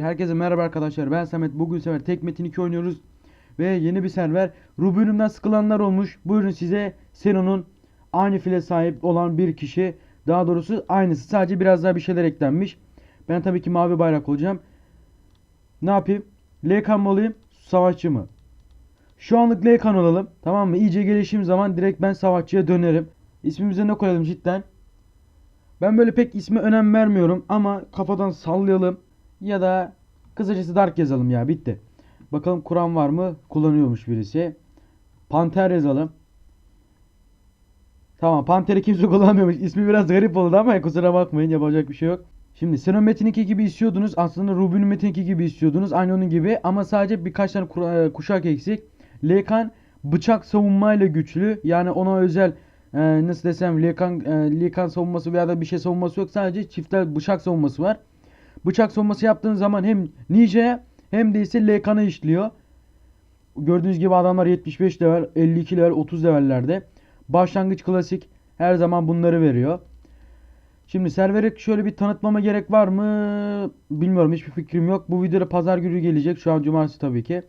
Herkese merhaba arkadaşlar. Ben Samet. Bugün sefer tek metin 2 oynuyoruz. Ve yeni bir server. Rubin'imden sıkılanlar olmuş. Buyurun size Seno'nun aynı file sahip olan bir kişi. Daha doğrusu aynısı. Sadece biraz daha bir şeyler eklenmiş. Ben tabii ki mavi bayrak olacağım. Ne yapayım? Lekan mı olayım? Savaşçı mı? Şu anlık Lekan olalım. Tamam mı? İyice gelişim zaman direkt ben savaşçıya dönerim. İsmimize ne koyalım cidden? Ben böyle pek isme önem vermiyorum ama kafadan sallayalım. Ya da kısacası Dark yazalım ya bitti. Bakalım Kur'an var mı? Kullanıyormuş birisi. Panter yazalım. Tamam Panter'i kimse kullanmıyormuş. İsmi biraz garip oldu ama kusura bakmayın yapacak bir şey yok. Şimdi Senon Metin 2 gibi istiyordunuz. Aslında Rubin'in Metin 2 gibi istiyordunuz. Aynı onun gibi ama sadece birkaç tane e, kuşak eksik. Lekan bıçak savunmayla güçlü. Yani ona özel e, nasıl desem Lekan, e, Lekan savunması veya da bir şey savunması yok. Sadece çiftel bıçak savunması var. Bıçak savunması yaptığın zaman hem Ninja'ya hem de ise Lekan'a işliyor. Gördüğünüz gibi adamlar 75 level, 52 level, 30 levellerde. Başlangıç klasik her zaman bunları veriyor. Şimdi serveri şöyle bir tanıtmama gerek var mı? Bilmiyorum hiçbir fikrim yok. Bu videoda pazar günü gelecek. Şu an cumartesi tabii ki.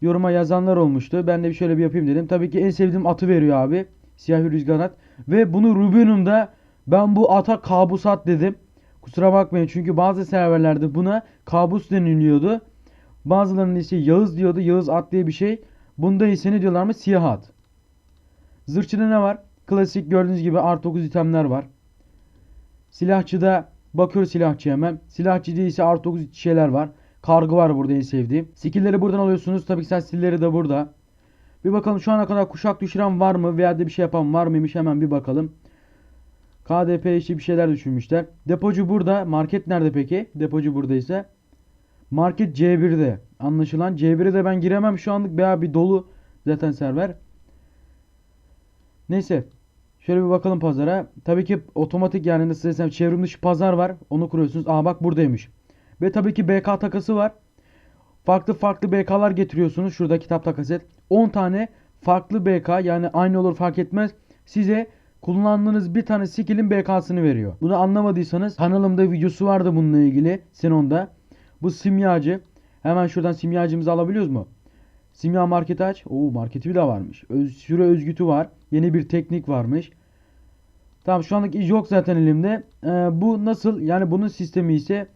Yoruma yazanlar olmuştu. Ben de bir şöyle bir yapayım dedim. Tabii ki en sevdiğim atı veriyor abi. Siyah bir rüzgar at. Ve bunu Rubinum'da ben bu ata kabus at dedim. Kusura bakmayın çünkü bazı serverlerde buna kabus deniliyordu. Bazılarının ise Yağız diyordu. Yağız at diye bir şey. Bunda ise ne diyorlar mı? Siyah at. Zırhçıda ne var? Klasik gördüğünüz gibi artı 9 itemler var. Silahçıda bakıyoruz silahçı hemen. Silahçıda ise artı 9 şeyler var. Kargı var burada en sevdiğim. Skill'leri buradan alıyorsunuz. Tabii ki sen skill'leri de burada. Bir bakalım şu ana kadar kuşak düşüren var mı? Veya da bir şey yapan var mıymış? Hemen bir bakalım. KDP işi bir şeyler düşünmüşler. Depocu burada. Market nerede peki? Depocu buradaysa. Market C1'de. Anlaşılan C1'e de ben giremem şu anlık. Veya bir dolu zaten server. Neyse. Şöyle bir bakalım pazara. Tabii ki otomatik yani nasıl desem çevrim dışı pazar var. Onu kuruyorsunuz. Aa bak buradaymış. Ve tabii ki BK takası var. Farklı farklı BK'lar getiriyorsunuz. Şurada kitap takası. 10 tane farklı BK yani aynı olur fark etmez. Size kullandığınız bir tane skill'in BK'sını veriyor. Bunu anlamadıysanız kanalımda videosu vardı bununla ilgili. Senon'da. Bu simyacı. Hemen şuradan simyacımızı alabiliyoruz mu? Simya marketi aç. Oo marketi bir de varmış. Öz, süre özgütü var. Yeni bir teknik varmış. Tamam şu anlık yok zaten elimde. Ee, bu nasıl? Yani bunun sistemi ise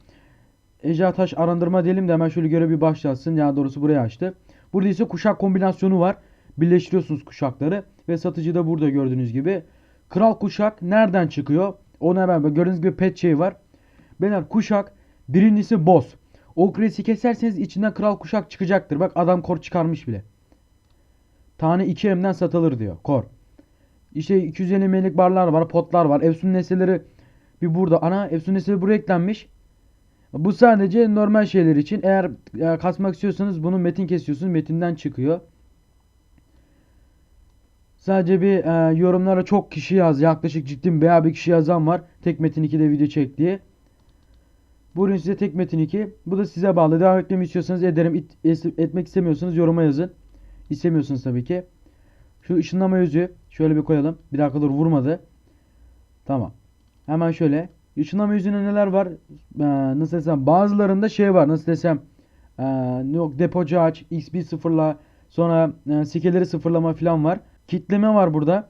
Ecra Taş arındırma diyelim de hemen şöyle göre bir başlasın. Ya doğrusu buraya açtı. Burada ise kuşak kombinasyonu var. Birleştiriyorsunuz kuşakları. Ve satıcı da burada gördüğünüz gibi. Kral kuşak nereden çıkıyor? Onu hemen gördüğünüz gibi pet şey var. Beyler kuşak birincisi boss. O kresi keserseniz içinden kral kuşak çıkacaktır. Bak adam kor çıkarmış bile. Tane 2 M'den satılır diyor. Kor. İşte 250 ml'lik barlar var, potlar var. Efsun nesneleri bir burada. Ana Efsun nesneleri buraya eklenmiş. Bu sadece normal şeyler için. Eğer e, kasmak istiyorsanız bunu metin kesiyorsunuz. Metinden çıkıyor. Sadece bir e, yorumlara çok kişi yaz. Yaklaşık ciddi veya bir kişi yazan var. Tek metin 2'de video çek diye. Buyurun size tek metin 2. Bu da size bağlı. Devam etmemi istiyorsanız ederim. İt- es- etmek istemiyorsanız yoruma yazın. İstemiyorsunuz tabii ki. Şu ışınlama yüzüğü şöyle bir koyalım. Bir dakika dur vurmadı. Tamam. Hemen şöyle. Işınlama yüzüğünde neler var? Ee, nasıl desem bazılarında şey var. Nasıl desem ee, yok depocu aç, XP sıfırla sonra e, skill'leri sıfırlama falan var. Kitleme var burada.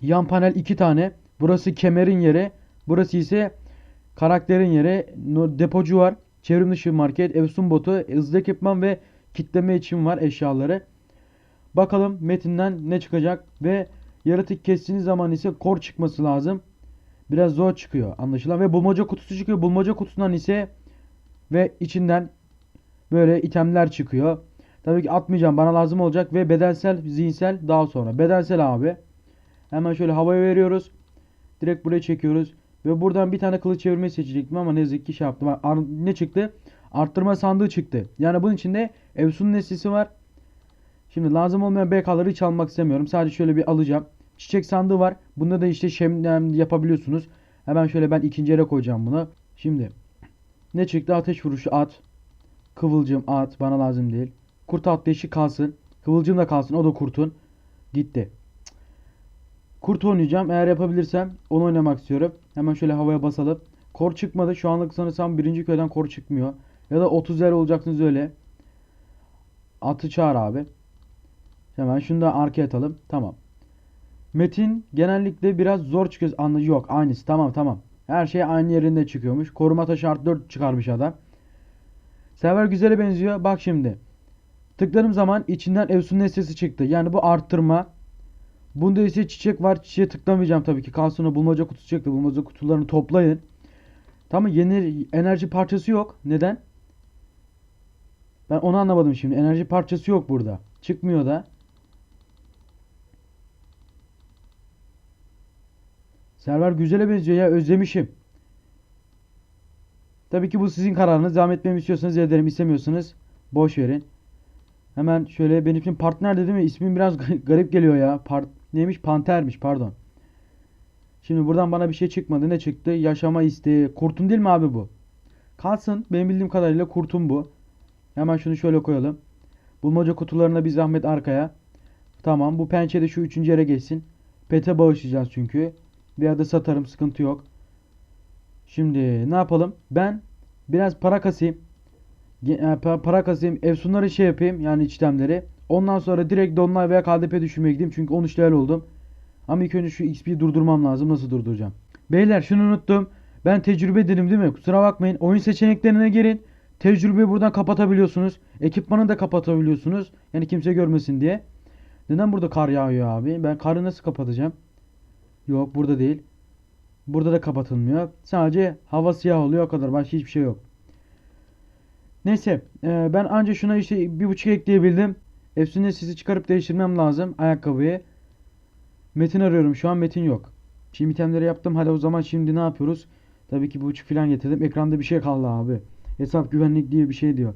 Yan panel iki tane. Burası kemerin yeri. Burası ise karakterin yeri. Depocu var. Çevrim dışı market, Efsun botu, hızlı ekipman ve kitleme için var eşyaları. Bakalım metinden ne çıkacak ve yaratık kestiğiniz zaman ise kor çıkması lazım. Biraz zor çıkıyor anlaşılan ve bulmaca kutusu çıkıyor. Bulmaca kutusundan ise ve içinden böyle itemler çıkıyor. Tabii ki atmayacağım bana lazım olacak ve bedensel zihinsel daha sonra. Bedensel abi. Hemen şöyle havaya veriyoruz. Direkt buraya çekiyoruz. Ve buradan bir tane kılıç çevirmeyi seçecektim ama ne yazık ki şey yaptım. Ne çıktı? Arttırma sandığı çıktı. Yani bunun içinde Evsun'un nesnesi var. Şimdi lazım olmayan BK'ları hiç almak istemiyorum. Sadece şöyle bir alacağım. Çiçek sandığı var. Bunda da işte şemden yapabiliyorsunuz. Hemen şöyle ben ikinci yere koyacağım bunu. Şimdi ne çıktı? Ateş vuruşu at. Kıvılcım at. Bana lazım değil. Kurt atlayışı kalsın. Kıvılcım da kalsın. O da kurtun. Gitti. Kurt oynayacağım. Eğer yapabilirsem onu oynamak istiyorum. Hemen şöyle havaya basalım. Kor çıkmadı. Şu anlık sanırsam birinci köyden kor çıkmıyor. Ya da 30 yer olacaksınız öyle. Atı çağır abi. Hemen şunu da arkaya atalım. Tamam. Metin genellikle biraz zor çıkıyor. Anlı yok aynısı. Tamam tamam. Her şey aynı yerinde çıkıyormuş. Koruma taşı artı 4 çıkarmış adam. Server güzele benziyor. Bak şimdi. Tıkladığım zaman içinden Evsun nesnesi çıktı. Yani bu arttırma. Bunda ise çiçek var. Çiçeğe tıklamayacağım tabii ki. Kalsın bulmaca kutusu çıktı. Bulmaca kutularını toplayın. Tamam yeni enerji parçası yok. Neden? Ben onu anlamadım şimdi. Enerji parçası yok burada. Çıkmıyor da. Server güzele benziyor ya özlemişim. Tabii ki bu sizin kararınız. Devam etmemi istiyorsanız ederim. istemiyorsanız boş verin. Hemen şöyle benim için partner dedi mi? İsmim biraz garip geliyor ya. Part neymiş? Pantermiş pardon. Şimdi buradan bana bir şey çıkmadı. Ne çıktı? Yaşama isteği. Kurtun değil mi abi bu? Kalsın. Benim bildiğim kadarıyla kurtun bu. Hemen şunu şöyle koyalım. Bulmaca kutularına bir zahmet arkaya. Tamam. Bu pençe de şu üçüncü yere geçsin. Pete bağışlayacağız çünkü. Veya da satarım. Sıkıntı yok. Şimdi ne yapalım? Ben biraz para kasayım. E, pa- Para kasayım. Efsunları şey yapayım. Yani işlemleri. Ondan sonra direkt Dolunay veya KDP düşürmeye gideyim. Çünkü 13 level oldum. Ama ilk önce şu XP'yi durdurmam lazım. Nasıl durduracağım? Beyler şunu unuttum. Ben tecrübe dedim değil mi? Kusura bakmayın. Oyun seçeneklerine girin. Tecrübeyi buradan kapatabiliyorsunuz. Ekipmanı da kapatabiliyorsunuz. Yani kimse görmesin diye. Neden burada kar yağıyor abi? Ben karı nasıl kapatacağım? Yok burada değil. Burada da kapatılmıyor. Sadece hava siyah oluyor o kadar. Başka hiçbir şey yok. Neyse. e, ben anca şuna işte bir buçuk ekleyebildim. Efsane sesi çıkarıp değiştirmem lazım. Ayakkabıyı. Metin arıyorum. Şu an Metin yok. Şimdi itemleri yaptım. Hadi o zaman şimdi ne yapıyoruz? Tabii ki bir buçuk falan getirdim. Ekranda bir şey kaldı abi. Hesap güvenlik diye bir şey diyor.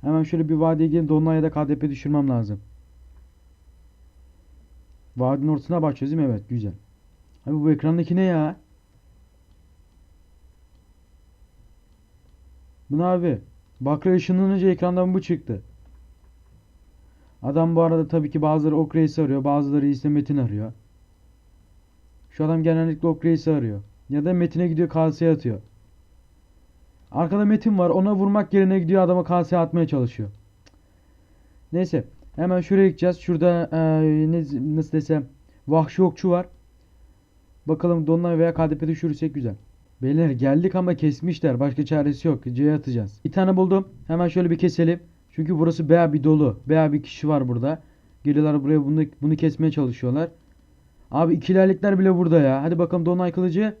Hemen şöyle bir vadiye gelin. Dolunay da KDP düşürmem lazım. Vadinin ortasına başlıyoruz değil mi? Evet. Güzel. Abi bu ekrandaki ne ya? Bu ne abi? Bakra ışınlanınca ekrandan bu çıktı. Adam bu arada tabii ki bazıları Ok Reis'i arıyor. Bazıları ise Metin arıyor. Şu adam genellikle Ok Reis'i arıyor. Ya da Metin'e gidiyor kaseye atıyor. Arkada Metin var. Ona vurmak yerine gidiyor adama kaseye atmaya çalışıyor. Neyse. Hemen şuraya gideceğiz. Şurada eee, ne, nasıl desem vahşi okçu var. Bakalım Dolunay veya KDP düşürürsek güzel. Beyler geldik ama kesmişler. Başka çaresi yok. C'ye atacağız. Bir tane buldum. Hemen şöyle bir keselim. Çünkü burası bayağı bir dolu. Bayağı bir kişi var burada. Geliyorlar buraya bunu, bunu kesmeye çalışıyorlar. Abi ikilerlikler bile burada ya. Hadi bakalım Dolunay kılıcı.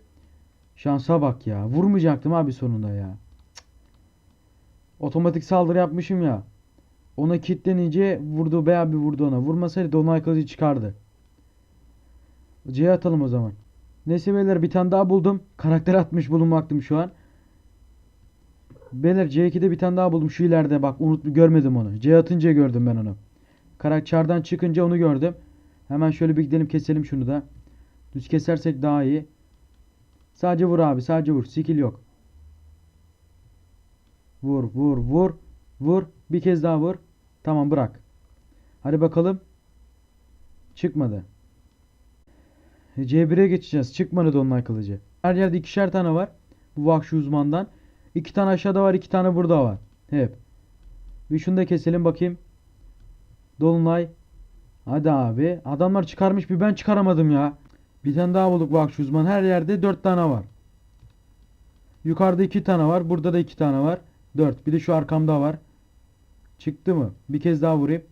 Şansa bak ya. Vurmayacaktım abi sonunda ya. Cık. Otomatik saldırı yapmışım ya. Ona kilitlenince vurdu. Bayağı bir vurdu ona. Vurmasaydı Dolunay kılıcı çıkardı. C'ye atalım o zaman. Neyse beyler bir tane daha buldum. Karakter atmış bulunmaktım şu an. Beyler C2'de bir tane daha buldum. Şu ileride bak unut görmedim onu. C atınca gördüm ben onu. Karakterden çıkınca onu gördüm. Hemen şöyle bir gidelim keselim şunu da. Düz kesersek daha iyi. Sadece vur abi sadece vur. Skill yok. Vur vur vur. Vur. Bir kez daha vur. Tamam bırak. Hadi bakalım. Çıkmadı. C1'e geçeceğiz. Çıkmadı Dolunay kılıcı. Her yerde ikişer tane var. Bu vahşi uzmandan. İki tane aşağıda var. iki tane burada var. Hep. Bir şunu da keselim bakayım. Dolunay. Hadi abi. Adamlar çıkarmış bir ben çıkaramadım ya. Bir tane daha bulduk vahşi uzman. Her yerde dört tane var. Yukarıda iki tane var. Burada da iki tane var. Dört. Bir de şu arkamda var. Çıktı mı? Bir kez daha vurayım.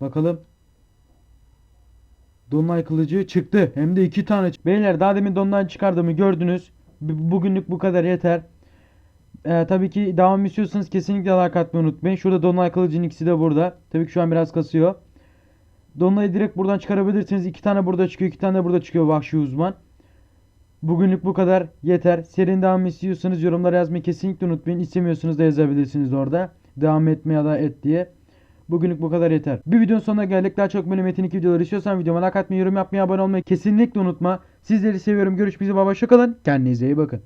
Bakalım. Dolunay kılıcı çıktı. Hem de iki tane. Beyler daha demin Dolunay çıkardığımı gördünüz. B- Bugünlük bu kadar yeter. Ee, tabii ki devam istiyorsanız kesinlikle like atmayı unutmayın. Şurada Dolunay kılıcının ikisi de burada. Tabii ki şu an biraz kasıyor. Dolunay'ı direkt buradan çıkarabilirsiniz. İki tane burada çıkıyor. iki tane de burada çıkıyor vahşi uzman. Bugünlük bu kadar yeter. Serinin devamı istiyorsanız yorumlara yazmayı kesinlikle unutmayın. İstemiyorsanız da yazabilirsiniz orada. Devam etme ya da et diye. Bugünlük bu kadar yeter. Bir videonun sonuna geldik. Daha çok böyle Metin 2 videoları istiyorsan videoma like atmayı, yorum yapmayı, abone olmayı kesinlikle unutma. Sizleri seviyorum. Görüşmek üzere. Baba kalın. Kendinize iyi bakın.